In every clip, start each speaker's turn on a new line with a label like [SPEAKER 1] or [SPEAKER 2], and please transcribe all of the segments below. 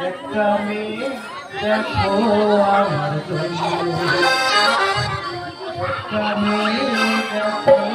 [SPEAKER 1] একটা মেয়ে দেখো আমার জন্য একটা মেয়ে দেখো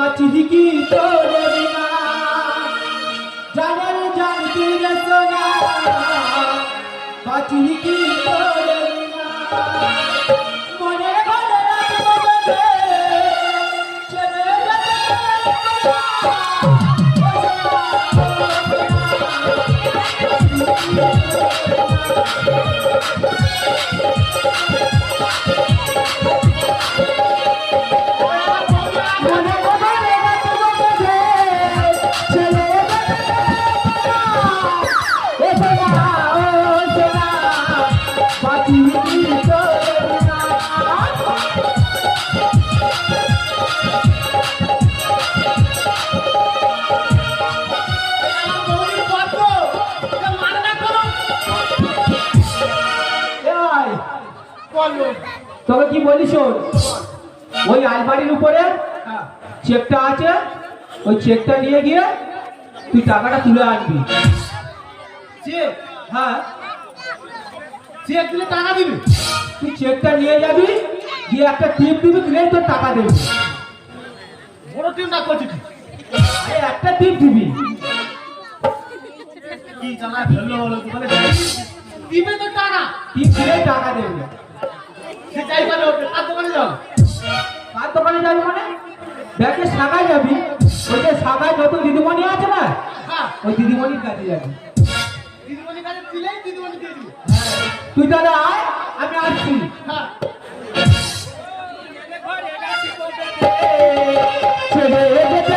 [SPEAKER 1] বাঁচি কি তোর বিনা? জানার জানতি রে সোনা কি তোর বিনা? মনে মনে রাখব তোকে, ছেড়ে যেতে মনে তবে কি বলি শোন? ওই আলমারির উপরে
[SPEAKER 2] হ্যাঁ।
[SPEAKER 1] চেকটা আছে ওই চেকটা নিয়ে গিয়ে তুই টাকাটা তুলে আনবি।
[SPEAKER 2] চেক
[SPEAKER 1] হ্যাঁ।
[SPEAKER 2] চেক দিলে টাকা দিবি?
[SPEAKER 1] তুই চেকটা নিয়ে যাবি গিয়ে একটা টিপ দিবি তোর টাকা দেবে।
[SPEAKER 2] বড় টিম না করছি
[SPEAKER 1] একটা টিপ দিবি।
[SPEAKER 2] কি জানা ফেলল বলো তো? তো টাকা।
[SPEAKER 1] টিপ টাকা দেবে?
[SPEAKER 2] সে পারে দোকানে যাও।
[SPEAKER 1] কার দোকানে যাবি মানে? ব্যাংকে শাখায় যাবি। ওই যে শাখায় যত দিদিমণি আছে না
[SPEAKER 2] হ্যাঁ।
[SPEAKER 1] ওই দিদিমণির কাছে যাবি।
[SPEAKER 2] দিদিমণির কাছে দিলেই দিদিমণি দিয়ে দিবে।
[SPEAKER 1] তুই তাহলে আয় আমি আসছি।
[SPEAKER 2] হ্যাঁ।
[SPEAKER 1] ছেড়ে যেতে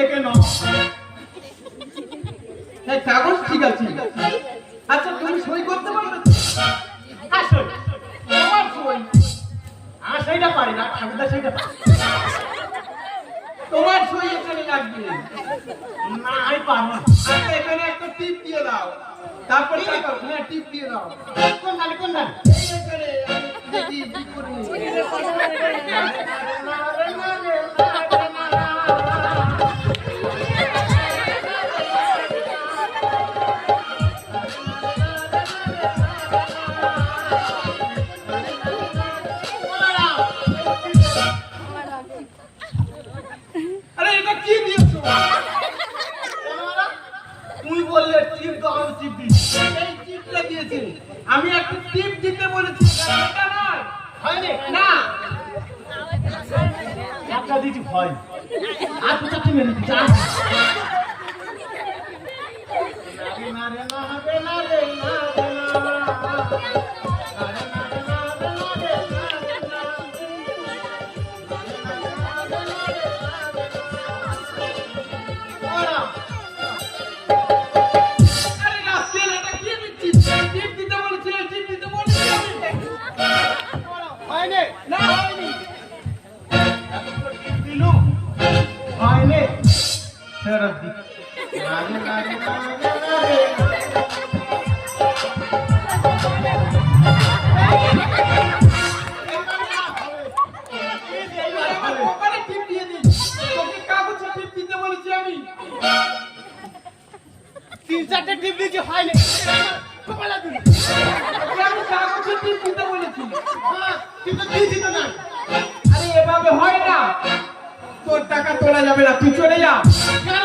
[SPEAKER 2] দেখে
[SPEAKER 3] কাগজ ঠিক আছে। আচ্ছা তুমি সই করতে পারবে
[SPEAKER 2] আর তোমার সই। আর সেইটা পারি না ঠাকুরদা সেইটা পারি।
[SPEAKER 3] তোমার সই এখানে লাগবে।
[SPEAKER 2] না আমি পারব না।
[SPEAKER 3] আচ্ছা এখানে একটা টিপ দিয়ে দাও। তারপরে টাকা হ্যাঁ টিপ দিয়ে দাও।
[SPEAKER 2] কোন
[SPEAKER 3] দেখি কি করে আর
[SPEAKER 2] আমি তিন চারটে টিপ দিয়েছি
[SPEAKER 3] কাগজে টিপ দিতে বলেছি।
[SPEAKER 2] হ্যাঁ কিন্তু দিয়েছি
[SPEAKER 3] আরে, এভাবে হয় না। তোর টাকা তোলা যাবে না তুই চলে যা।
[SPEAKER 2] কেন?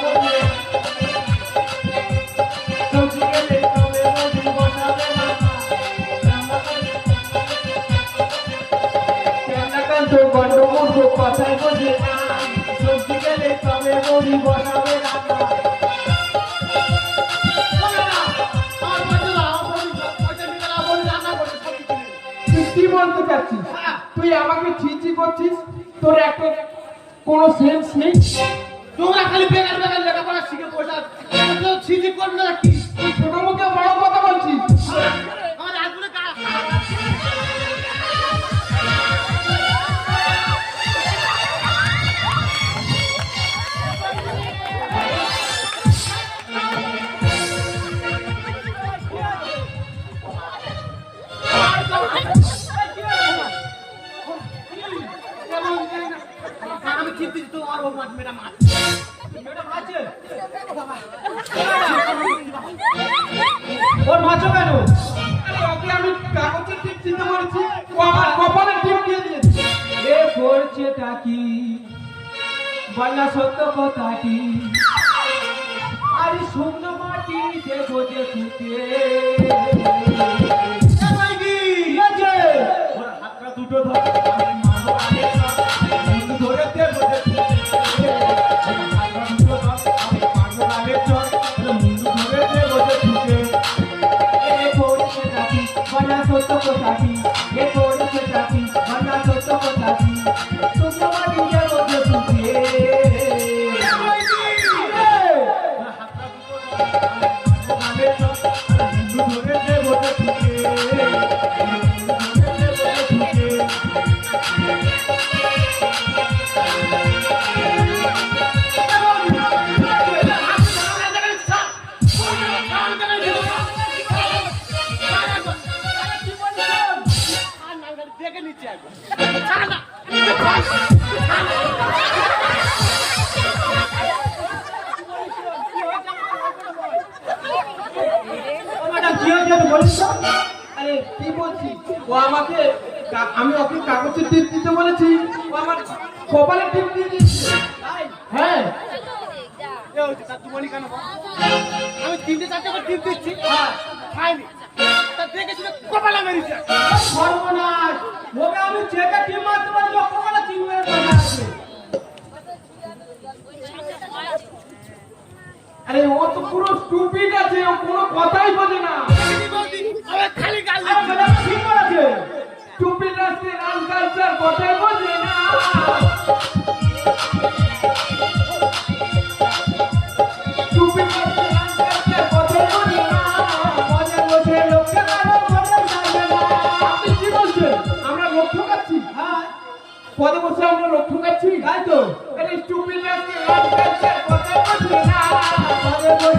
[SPEAKER 3] বলবে
[SPEAKER 2] সবজি গেলে তবে বৌদি বসাবে না
[SPEAKER 3] ক্যাবলা কাজ তোর গন্ডমূর্খ কথাই বোঝে না।
[SPEAKER 2] সবজি গেলে তবে বৌদি বসাবে না
[SPEAKER 3] তুই আমাকে ছিচি করছিস, তোর একটা কোনো সেন্স নেই।
[SPEAKER 2] তোমরা খালি বেকার বেকার লেখাপড়া শিখে পয়সা ছিজি করবে না, কি?
[SPEAKER 3] তুই ছোট মুখে বড় কথা বলছিস?
[SPEAKER 2] ঠিক দিচ্ছি তো আর মাছ মেরা মাছ
[SPEAKER 3] ওর মাছো কেন? আরে ওকে আমি কাগজে টিপ দিতে বলেছি। ও আমার কপালে টিপ দিয়ে দিয়েছে। এ করছেটা কি? বলা সত্য আরে শূন্য মাটি দেবো যে
[SPEAKER 2] দুটো ধর।
[SPEAKER 1] হ্যাঁ?
[SPEAKER 2] আমি তিনটে চারটে করে টিপ দিচ্ছি।
[SPEAKER 1] হ্যাঁ
[SPEAKER 2] খাইনি। দেখে শুনে কপালে মেরেছে।
[SPEAKER 1] সর্বনাশ। ওকে আমি চেকে টিপ মারতে পারি ও কপালে মেরে বসে আছে আরে ও তো পুরো স্টুপিড আছে ও কোনো কথাই বোঝে না।
[SPEAKER 2] আমার খালি গাল
[SPEAKER 1] আরে
[SPEAKER 2] দিচ্ছে।
[SPEAKER 1] ঠিক বলেছে। স্টুপিড রাস্তে রান কালচার কথাই বোঝে না। পদে বসে আমরা লক্ষ্য করছি। তাই তো। আরে স্টুপিড না। বোঝে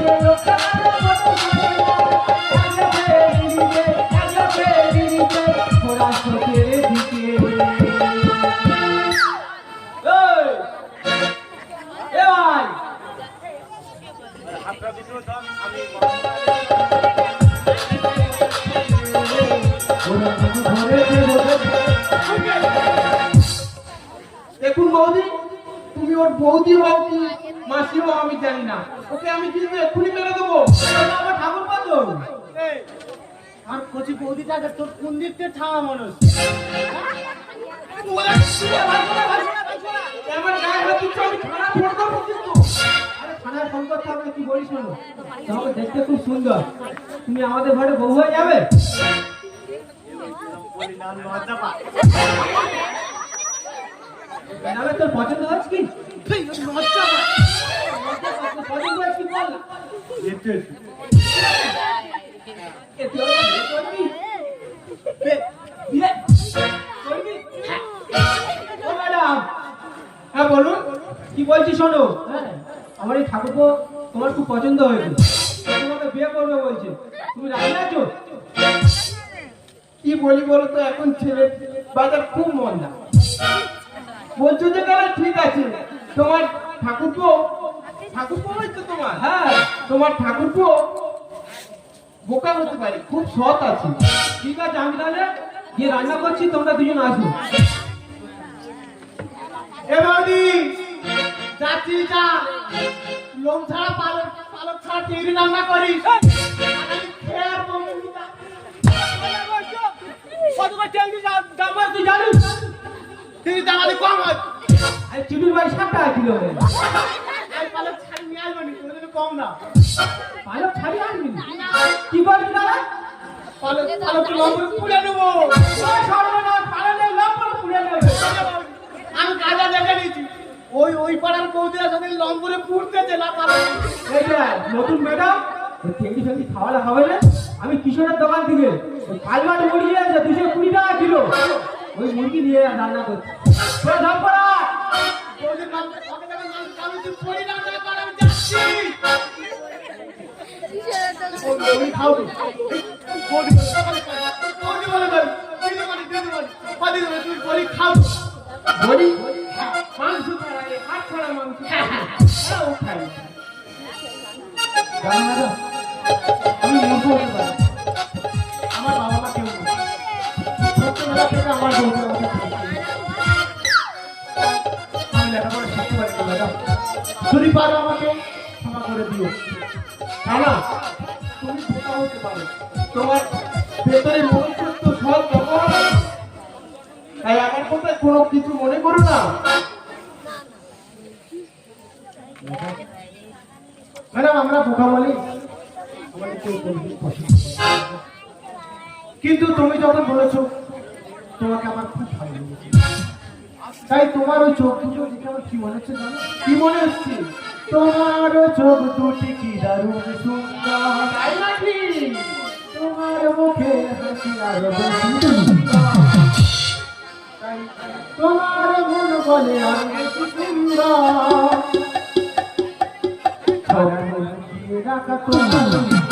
[SPEAKER 1] দেখুন বৌদি তুমি ওর বৌদি হও কি মাসি হও আমি জানি না। ওকে আমি কিন্তু এক্ষুনি মেরে দেবো। আমার ঠাকুর পাথর
[SPEAKER 2] আর কচি বৌদিটা তোর কোন দিক থেকে ঠাওয়া মানুষ
[SPEAKER 1] আমার গায়ে হাত দিচ্ছ আমি কিন্তু। আরে থানায় ফোন করতে হবে কি বলিস শোনো? তোমাকে দেখতে খুব সুন্দর। তুমি আমাদের ঘরে বউ হয়ে যাবে? ম্যাডামের তোর পছন্দ হচ্ছে কি। পছন্দ হচ্ছে কি বল হ্যাঁ বলুন। কি বলছি শোনো? হ্যাঁ। আমার এই ঠাকুরপো তোমার খুব পছন্দ হয়েছে। তোমাকে বিয়ে করবে বলছে। তুমি রাজি আছো? কি বলি বলো তো এখন ছেলে বাজার খুব মন্দা। বলছো যে তাহলে ঠিক আছে? তোমার ঠাকুরপো ঠাকুরপো হয়েছে তোমার? হ্যাঁ তোমার ঠাকুরপো বোকা হতে পারে খুব সৎ আছে। ঠিক আছে আমি তাহলে গিয়ে রান্না করছি তোমরা দুজন আসো।
[SPEAKER 2] এ বৌদি, যাচ্ছি যা। লোম ছাড়া পালক পালক ছাড়া চিংড়ি রান্না করে। কম নি।
[SPEAKER 1] পালক ছাড়ি আনবি কি করবি দাদা?
[SPEAKER 2] পালক পালক লম্বা পুড়ে নেব।
[SPEAKER 1] সর্বনাশ পালনের লম্বা পুড়ে নেবে।
[SPEAKER 2] আমি কাজা দেখে নিয়েছি। ওই ওই পাড়ার বৌদিরা সাথে লম্বরে পুড়তেছে না
[SPEAKER 1] যে নতুন ম্যাডাম টেঙ্গি ফেঙ্গি খাওয়ালে হবে না আমি কিশোরের দোকান থেকে ওই কালমাট মুরগি আছে দুশো কুড়ি টাকা কিলো ওই মুরগি নিয়ে রান্না করছি
[SPEAKER 2] পড়ি খাও
[SPEAKER 1] বলি মাংস ছাড়া এই হাত ছাড়া মাংস হ্যাঁ
[SPEAKER 2] কিন্তু তুমি যখন বলেছ, তোমাকে আমার খুব ভালো লেগেছে। তাই তোমার ওই চোখ দুটো দেখে আমার কি মনে হচ্ছে জানো? কি মনে হচ্ছে? তোমার চোখ দুটি কি দারুণ সুন্দর? তোমার মুখে হাসি আর তোমার মন বলে বেশি সুন্দর। রাখা তোমার।